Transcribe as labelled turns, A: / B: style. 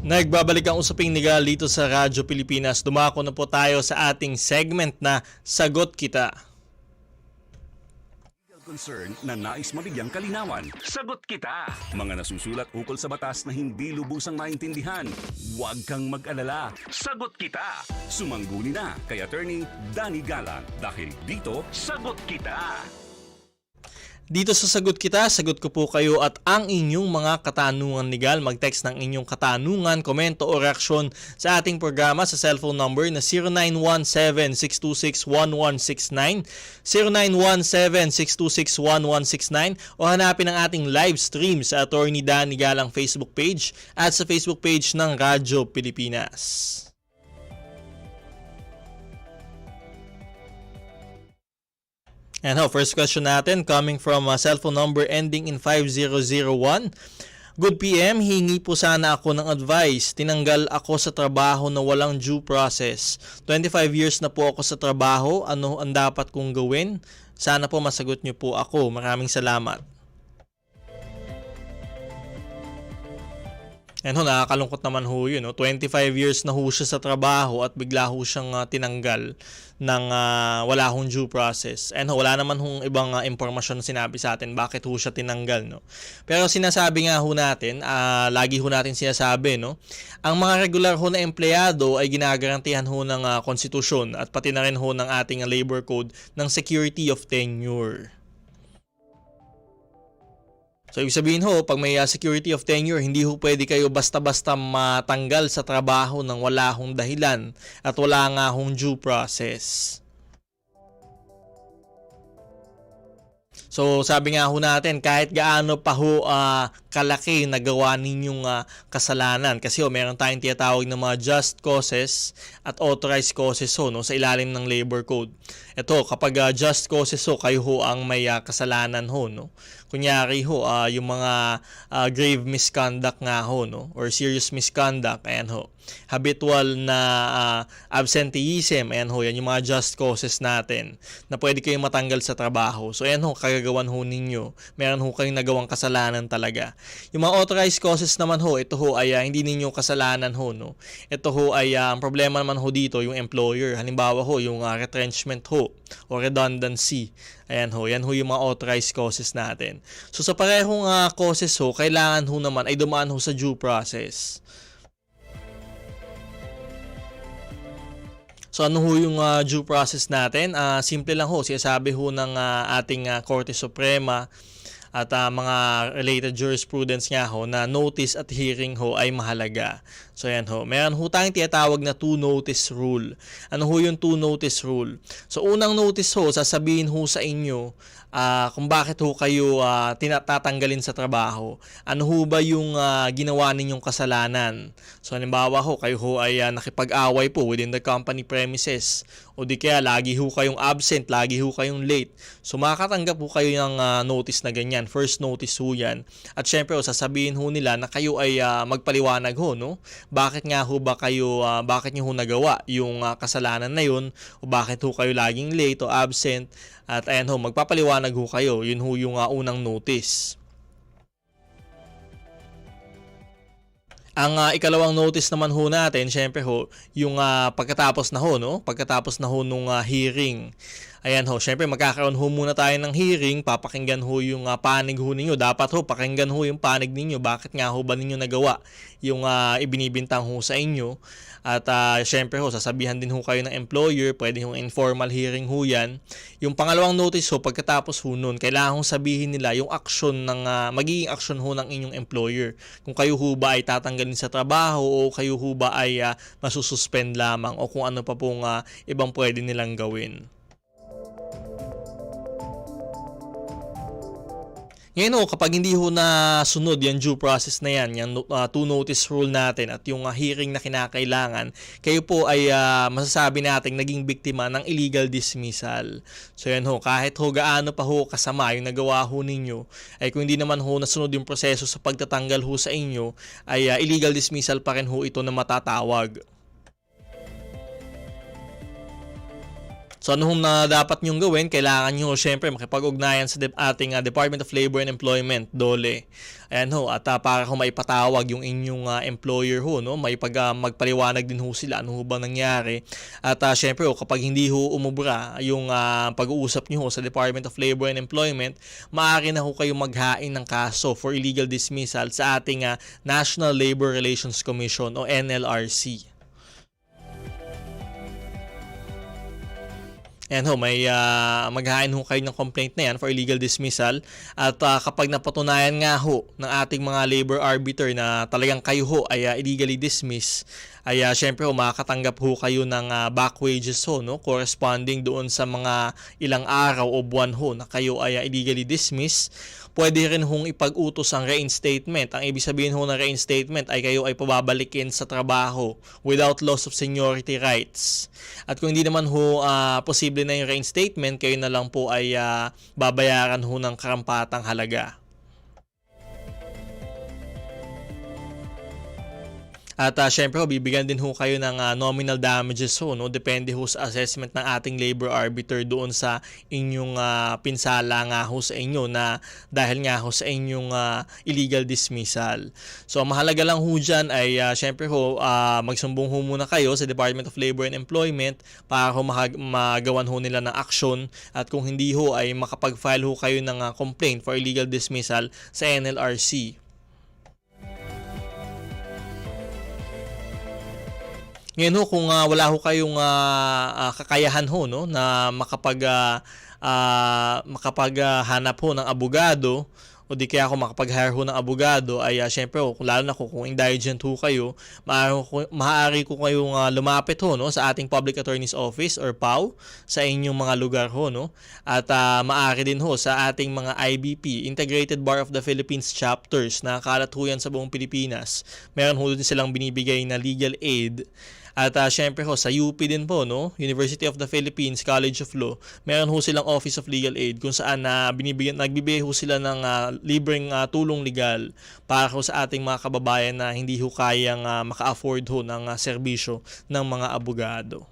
A: Nagbabalik ang usaping legal dito sa Radyo Pilipinas. Dumako na po tayo sa ating segment na Sagot Kita.
B: Concern na nais mabigyang kalinawan. Sagot kita! Mga nasusulat ukol sa batas na hindi lubusang maintindihan. Huwag kang mag-alala. Sagot kita! Sumangguni na kay Attorney Danny Galang dahil dito, Sagot Kita!
A: Dito sa Sagot Kita, sagot ko po kayo at ang inyong mga katanungan legal. Mag-text ng inyong katanungan, komento o reaksyon sa ating programa sa cellphone number na 0917-626-1169, 0917-626-1169 o hanapin ang ating live stream sa Attorney Danny Galang Facebook page at sa Facebook page ng Radyo Pilipinas. And ho, first question natin coming from a cellphone number ending in 5001. Good PM, hingi po sana ako ng advice. Tinanggal ako sa trabaho na walang due process. 25 years na po ako sa trabaho. Ano ang dapat kong gawin? Sana po masagot niyo po ako. Maraming salamat. And ho, nakakalungkot naman ho yun. No? 25 years na ho siya sa trabaho at bigla ho siyang ah, tinanggal ng ah, wala hong due process. And ho, wala naman hong ibang ah, impormasyon na sinabi sa atin bakit ho siya tinanggal. No? Pero sinasabi nga ho natin, ah, lagi ho natin sinasabi, no? ang mga regular ho na empleyado ay ginagarantihan ho ng konstitusyon at pati na rin ho ng ating labor code ng security of tenure. So, ibig sabihin ho, pag may uh, security of tenure, hindi ho pwede kayo basta-basta matanggal sa trabaho ng wala hong dahilan at wala nga hong due process. So sabi nga ho natin kahit gaano pa ho ah, kalaki na gawa ninyong ah, kasalanan kasi ho meron tayong tinatawag na mga just causes at authorized causes ho no sa ilalim ng labor code. Ito kapag ah, just causes ho kayo ho ang may ah, kasalanan ho no. Kunyari ho ah, yung mga ah, grave misconduct nga ho no or serious misconduct ayan ho. Habitual na ah, absenteeism ayan ho yan yung mga just causes natin na pwede kayong matanggal sa trabaho. So ayan ho kagagawan ho ninyo. Meron ho kayong nagawang kasalanan talaga. Yung mga authorized causes naman ho, ito ho ay ah, hindi ninyo kasalanan ho no. Ito ho ay ah, ang problema naman ho dito yung employer. Halimbawa ho yung ah, retrenchment ho o redundancy. Ayan ho, yan ho yung mga authorized causes natin. So sa parehong ah, causes ho, kailangan ho naman ay dumaan ho sa due process. So ano ho yung ah, due process natin? Ah, simple lang ho, sinasabi ho ng ah, ating ah, Korte Suprema at ah, mga related jurisprudence nga ho na notice at hearing ho ay mahalaga. So yan ho. Meron ho tayong tinatawag na two notice rule. Ano ho yung two notice rule? So unang notice ho, sasabihin ho sa inyo ah, kung bakit ho kayo ah, tinatatanggalin sa trabaho. Ano ho ba yung ah, ginawa ninyong kasalanan? So halimbawa ho, kayo ho ay ah, nakipag-away po within the company premises o di kaya lagi ho kayong absent, lagi ho kayong late. So makakatanggap ho kayo ng ah, notice na ganyan. First notice ho yan. At syempre ho, sasabihin ho nila na kayo ay ah, magpaliwanag ho, no? Bakit nga ho ba kayo, ah, bakit nyo ho nagawa yung ah, kasalanan na yun? O bakit ho kayo laging late o absent? At ayan ho, magpapaliwanag ho kayo. Yun ho yung ah, unang notice. Ang ah, ikalawang notice naman ho natin, syempre ho, yung ah, pagkatapos na ho, no? Pagkatapos na ho nung ah, hearing. Ayan ho, syempre magkakaroon ho muna tayo ng hearing, papakinggan ho yung ah, panig ho ninyo. Dapat ho, pakinggan ho yung panig ninyo. Bakit nga ho ba ninyo nagawa yung ah, ibinibintang ho sa inyo? At ah, syempre ho, sasabihan din ho kayo ng employer, pwede hong informal hearing ho yan. Yung pangalawang notice ho, pagkatapos ho nun, kailangan hong sabihin nila yung action ng, ah, magiging action ho ng inyong employer. Kung kayo ho ba ay tatanggalin sa trabaho o kayo ho ba ay ah, masususpend lamang o kung ano pa pong ah, ibang pwede nilang gawin. Ngayon ho, kapag hindi ho na sunod yung due process na yan, yung uh, two notice rule natin at yung uh, hearing na kinakailangan, kayo po ay uh, masasabi nating naging biktima ng illegal dismissal. So yan ho, kahit ho gaano pa ho kasama yung nagawa ho ninyo, ay kung hindi naman ho nasunod yung proseso sa pagtatanggal ho sa inyo, ay uh, illegal dismissal pa rin ho ito na matatawag. So ano hong na dapat nyong gawin? Kailangan nyo syempre makipag-ugnayan sa ating ah, Department of Labor and Employment, DOLE. Ayan ho, at ah, para ho maipatawag yung inyong ah, employer ho, no? May pag ah, magpaliwanag din ho sila ano ho bang nangyari. At ah, syempre ho, kapag hindi ho umubra yung ah, pag-uusap nyo ho sa Department of Labor and Employment, maaari na ho kayo maghain ng kaso for illegal dismissal sa ating ah, National Labor Relations Commission o NLRC. Ayan ho, may ah, maghain ho kayo ng complaint na yan for illegal dismissal. At ah, kapag napatunayan nga ho ng ating mga labor arbiter na talagang kayo ho ay ah, illegally dismiss, ay ah, syempre ho, makakatanggap ho kayo ng ah, back wages ho, no? corresponding doon sa mga ilang araw o buwan ho na kayo ay ah, illegally dismiss. Pwede rin hong ipag-utos ang reinstatement. Ang ibig sabihin ho ng reinstatement ay kayo ay pababalikin sa trabaho without loss of seniority rights. At kung hindi naman ho ah, posible na yung reinstatement, kayo na lang po ay ah, babayaran ho ng karampatang halaga. At uh, syempre bibigyan din ho kayo ng ah, nominal damages ho, no? Depende ho sa assessment ng ating labor arbiter doon sa inyong ah, pinsala nga ho sa inyo na dahil nga ho sa inyong ah, illegal dismissal. So, mahalaga lang ho dyan ay ah, syempre ho, ah, magsumbong ho muna kayo sa Department of Labor and Employment para ho magawan ho nila ng action at kung hindi ho ay makapag-file ho kayo ng ah, complaint for illegal dismissal sa NLRC. Ngayon ho, kung ah, wala ho kayong ah, ah, kakayahan ho no, na makapag, ah, ah, makapaghanap ho ng abogado o di kaya kung makapag-hire ho ng abogado ay uh, syempre ho, lalo na kung, kung indigent ho kayo, maaari, ko- maaari ko kayong ah, lumapit ho no, sa ating Public Attorney's Office or PAO sa inyong mga lugar ho. No? At ah, maaari din ho sa ating mga IBP, Integrated Bar of the Philippines chapters na kalat ho yan sa buong Pilipinas. Meron ho din silang binibigay na legal aid at uh, syempre ho, sa UP din po, no? University of the Philippines College of Law, meron ho silang Office of Legal Aid kung saan na binibigyan, nagbibigay ho sila ng ah, libreng ah, tulong legal para ho sa ating mga kababayan na hindi ho kayang ah, maka-afford ho ng ah, serbisyo ng mga abogado.